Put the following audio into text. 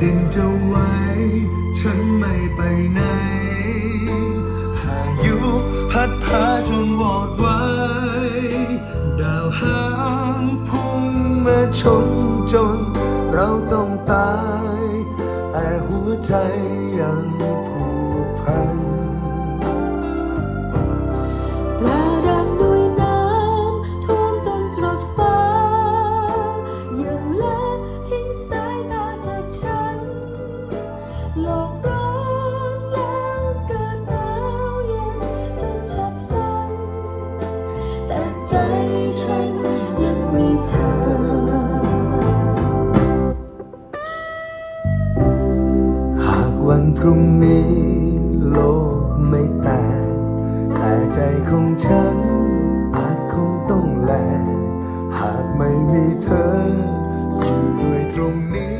ดินจะไหวฉันไม่ไปไหนพายุพัดพาจนวอดไว้ ดาวหางพุ่งมาชนจน เราต้องตาย แต่หัวใจยังผูกพัน ฉันยังมีเธอ หากวันพรุ่งนี้โลกไม่แตกแต่ใจของฉัน